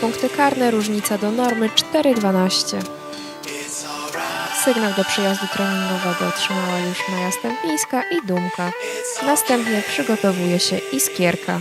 punkty karne, różnica do normy 4,12. Sygnał do przejazdu treningowego otrzymała już Maja Stępińska i Dumka. Następnie przygotowuje się Iskierka.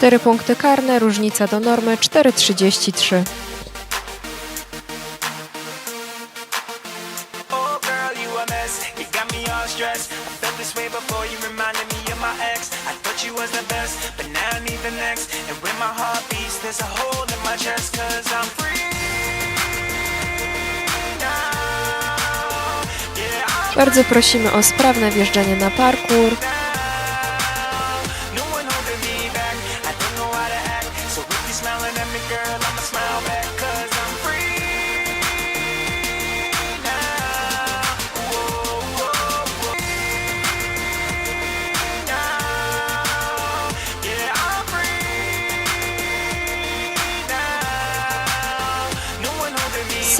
4 punkty karne, różnica do normy 4,33. Bardzo prosimy o sprawne wjeżdżanie na parkour.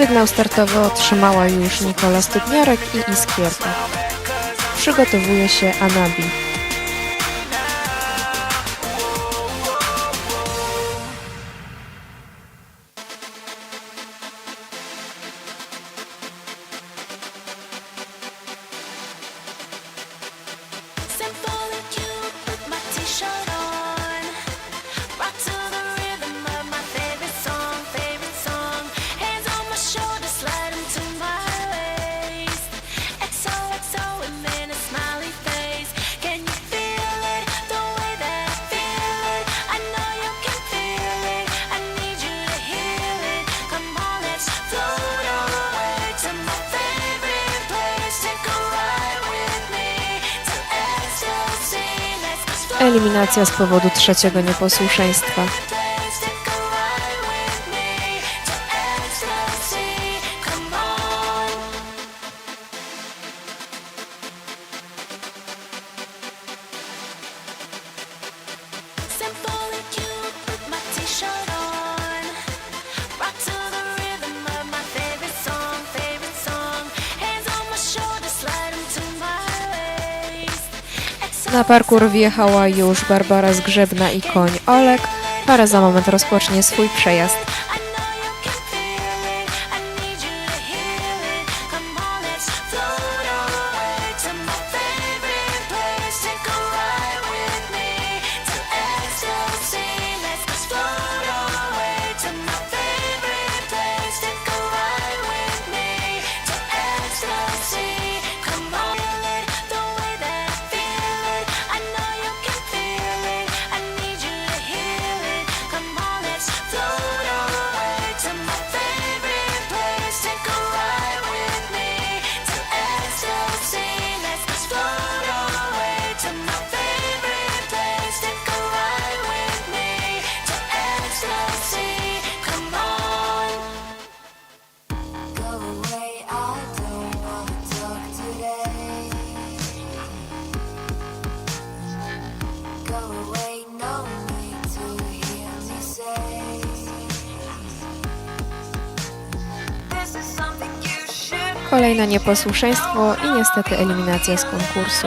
Sygnał startowy otrzymała już Nikola Stupniarek i Iskierka. Przygotowuje się Anabi. eliminacja z powodu trzeciego nieposłuszeństwa. Na parkour wjechała już Barbara Zgrzebna i koń Olek. Para za moment rozpocznie swój przejazd. Kolejne nieposłuszeństwo i niestety eliminacja z konkursu.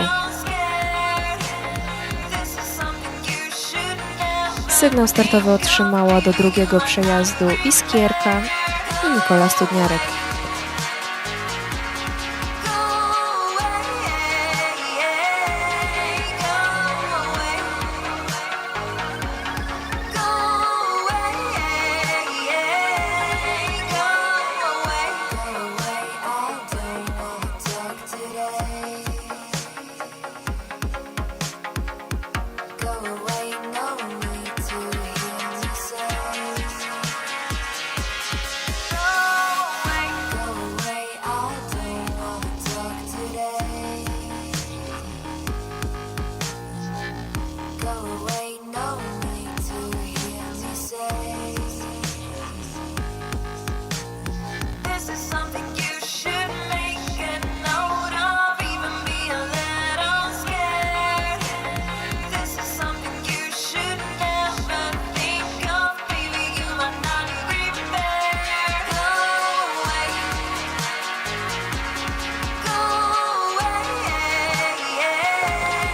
Sygnał startowy otrzymała do drugiego przejazdu Iskierka i Nikola Studniarek.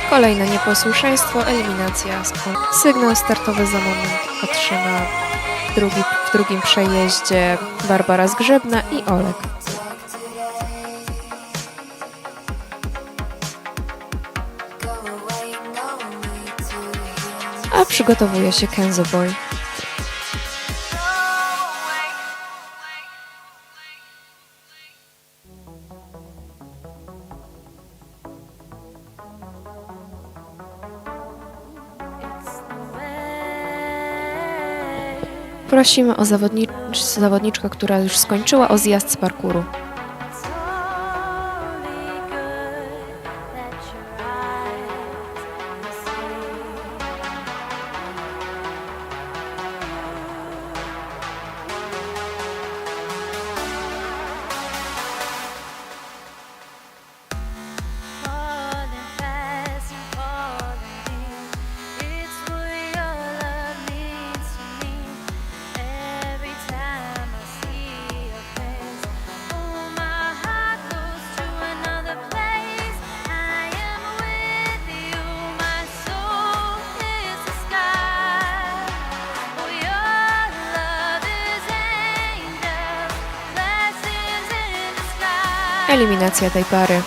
Kolejne nieposłuszeństwo, eliminacja. z Sygnał startowy za moment otrzyma drugi, w drugim przejeździe Barbara Zgrzebna i Olek. A przygotowuje się Kenzo Boy. Prosimy o zawodnicz, zawodniczkę, która już skończyła, o zjazd z parkuru. Eliminacja tej pary.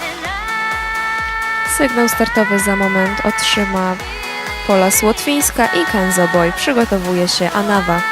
Sygnał startowy za moment otrzyma Pola Słotwińska i Kenzo Boy. Przygotowuje się Anawa.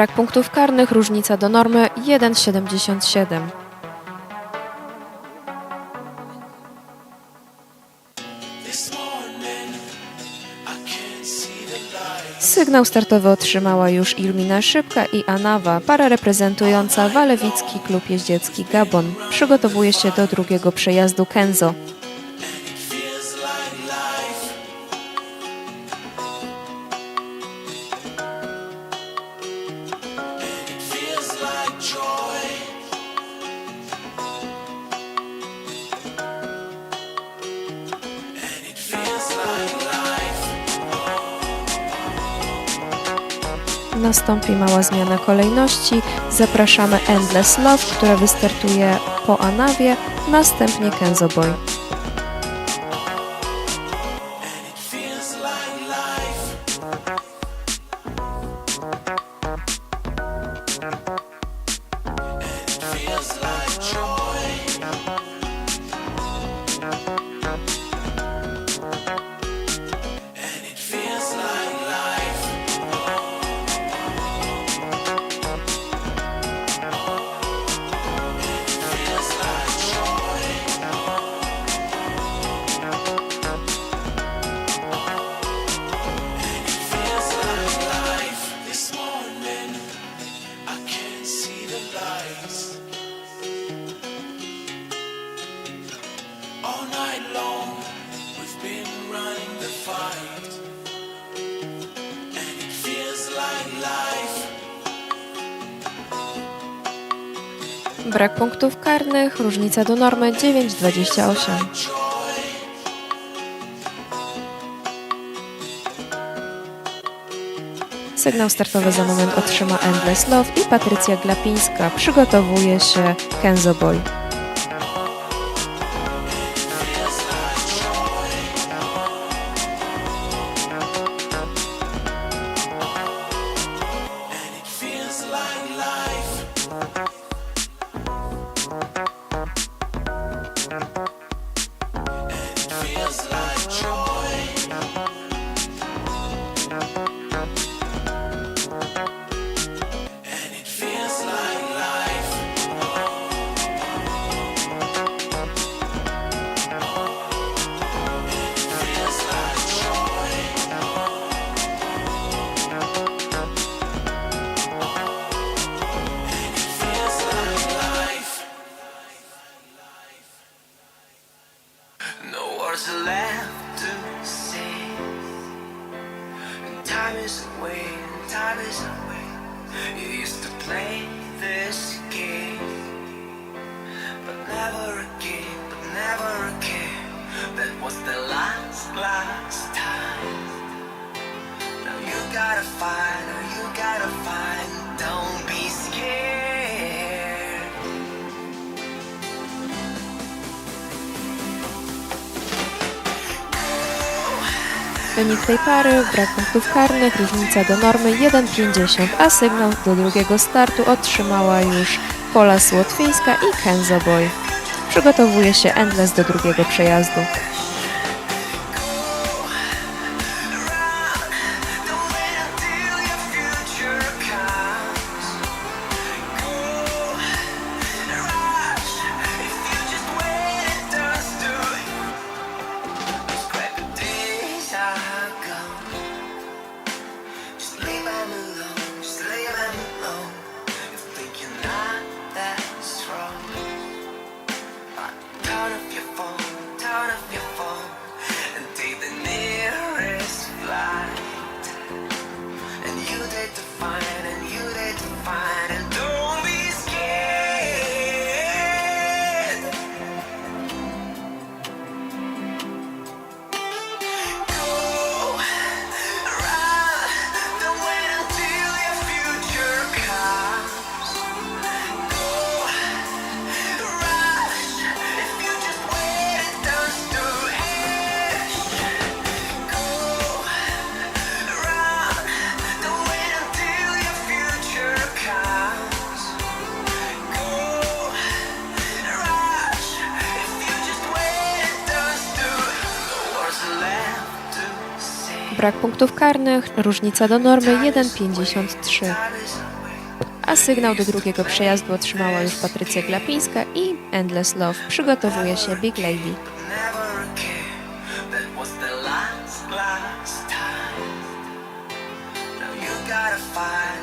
Brak punktów karnych, różnica do normy 1,77. This morning, I can't see the light. Sygnał startowy otrzymała już Ilmina Szybka i Anawa, para reprezentująca Walewicki Klub Jeździecki Gabon. Przygotowuje się do drugiego przejazdu Kenzo. Nastąpi mała zmiana kolejności. Zapraszamy Endless Love, która wystartuje po Anawie, następnie Kenzo Boy. Brak punktów karnych, różnica do normy 9,28. Joy. Sygnał startowy za moment otrzyma Endless Love i Patrycja Glapińska. Przygotowuje się Kenzo Boy. Wynik tej pary, brak punktów karnych, różnica do normy 1,50, a sygnał do drugiego startu otrzymała już Pola Słotwińska i Kenzo Boy. Przygotowuje się Endless do drugiego przejazdu. brak punktów karnych, różnica do normy 1,53. A sygnał do drugiego przejazdu otrzymała już Patrycja Glapińska i Endless Love przygotowuje się Big Lady. gotta find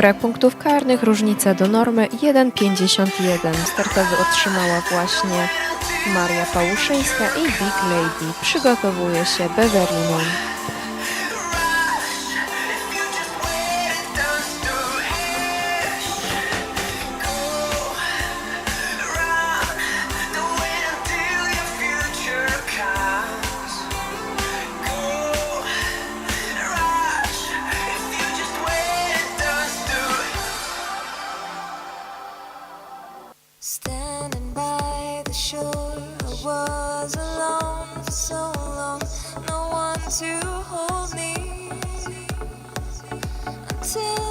Brak punktów karnych, różnica do normy 1,51. Startowy otrzymała właśnie Maria Pałuszyńska i Big Lady. Przygotowuje się Beverly Moon. to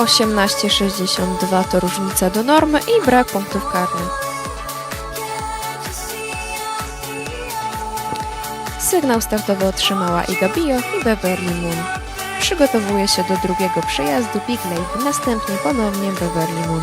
18,62 to różnica do normy i brak punktów karnych. Sygnał startowy otrzymała Iga Bio i Beverly Moon. Przygotowuje się do drugiego przejazdu Big Lake, następnie ponownie Beverly Moon.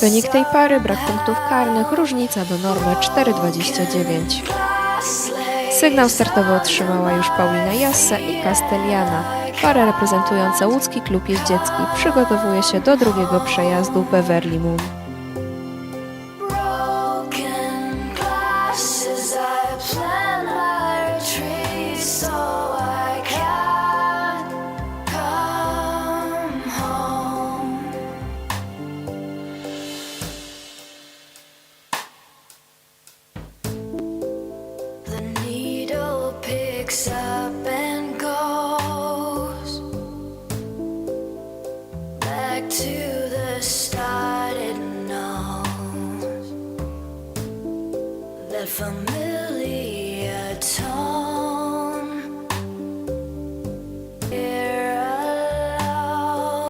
Wynik tej pary, brak punktów karnych, różnica do normy 4,29. Sygnał startowy otrzymała już Paulina Jassa i Castellana. Para reprezentująca łódzki klub jeździecki przygotowuje się do drugiego przejazdu Beverly Moon.